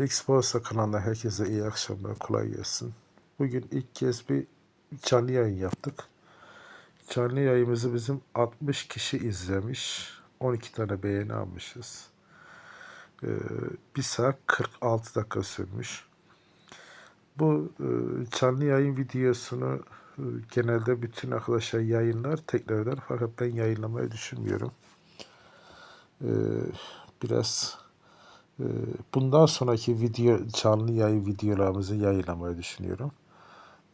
Fix Borsa kanalına herkese iyi akşamlar, kolay gelsin. Bugün ilk kez bir canlı yayın yaptık. Canlı yayımızı bizim 60 kişi izlemiş. 12 tane beğeni almışız. Ee, 1 saat 46 dakika sürmüş. Bu e, canlı yayın videosunu e, genelde bütün arkadaşlar yayınlar tekrardan fakat ben yayınlamayı düşünmüyorum. Ee, biraz bundan sonraki video canlı yayın videolarımızı yayınlamayı düşünüyorum.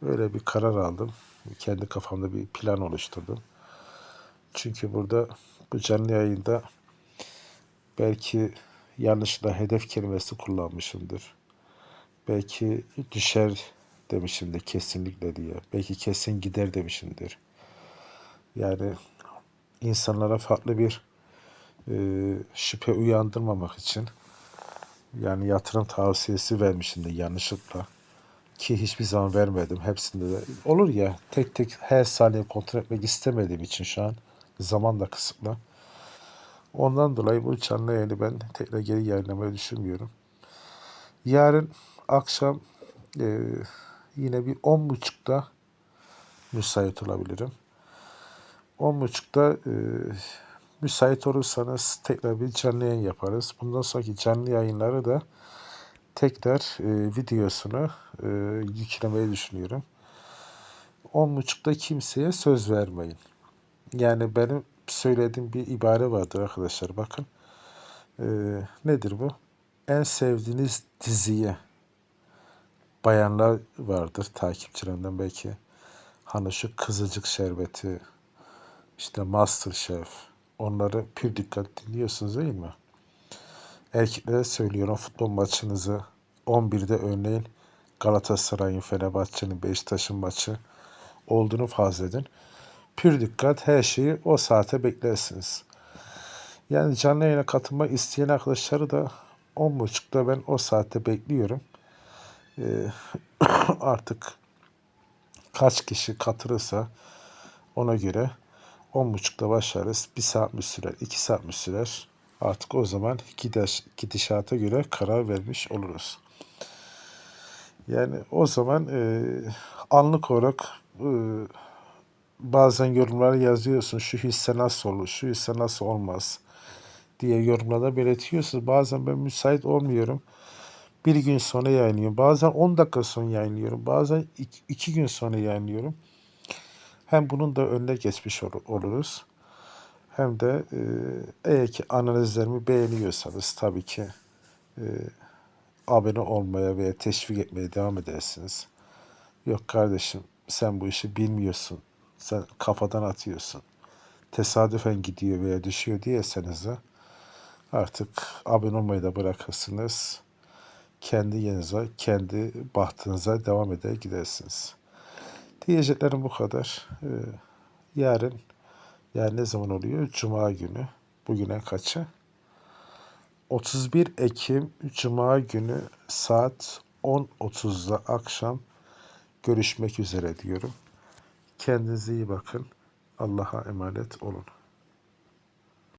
Öyle bir karar aldım. Kendi kafamda bir plan oluşturdum. Çünkü burada bu canlı yayında belki yanlışlıkla hedef kelimesi kullanmışımdır. Belki düşer demişimdir kesinlikle diye. Belki kesin gider demişimdir. Yani insanlara farklı bir e, şüphe uyandırmamak için yani yatırım tavsiyesi vermişimdir yanlışlıkla. Ki hiçbir zaman vermedim. Hepsinde de olur ya tek tek her saniye kontrol etmek istemediğim için şu an zaman da kısıtlı. Ondan dolayı bu canlı yayını ben tekrar geri yayınlamayı düşünmüyorum. Yarın akşam e, yine bir on buçukta müsait olabilirim. On buçukta e, müsait olursanız tekrar bir canlı yayın yaparız. Bundan sonraki canlı yayınları da tekrar e, videosunu e, yüklemeyi düşünüyorum. On buçukta kimseye söz vermeyin. Yani benim söylediğim bir ibare vardır arkadaşlar bakın. E, nedir bu? En sevdiğiniz diziye bayanlar vardır takipçilerimden belki. Hani şu Kızılcık Şerbeti, işte Masterchef, onları pür dikkat dinliyorsunuz değil mi? Erkeklere söylüyorum futbol maçınızı 11'de örneğin Galatasaray'ın, Fenerbahçe'nin, Beşiktaş'ın maçı olduğunu farz edin. Pür dikkat her şeyi o saate beklersiniz. Yani canlı yayına katılmak isteyen arkadaşları da 10.30'da ben o saatte bekliyorum. Ee, artık kaç kişi katılırsa ona göre 10.30'da başlarız. 1 saat mi sürer, 2 saat mi sürer? Artık o zaman gidiş, gidişata göre karar vermiş oluruz. Yani o zaman e, anlık olarak e, bazen yorumlar yazıyorsun. Şu hisse nasıl olur, şu hisse nasıl olmaz diye yorumlarda belirtiyorsunuz. Bazen ben müsait olmuyorum. Bir gün sonra yayınlıyorum. Bazen 10 dakika sonra yayınlıyorum. Bazen 2 gün sonra yayınlıyorum. Hem bunun da önüne geçmiş ol, oluruz. Hem de e, eğer ki analizlerimi beğeniyorsanız tabii ki e, abone olmaya veya teşvik etmeye devam edersiniz. Yok kardeşim sen bu işi bilmiyorsun. Sen kafadan atıyorsun. Tesadüfen gidiyor veya düşüyor diyeseniz de artık abone olmayı da bırakırsınız. Kendi yerinize, kendi bahtınıza devam eder gidersiniz. Diyeceklerim bu kadar. Ee, yarın, yani ne zaman oluyor? Cuma günü. Bugüne kaçı? 31 Ekim Cuma günü saat 10.30'da akşam görüşmek üzere diyorum. Kendinize iyi bakın. Allah'a emanet olun.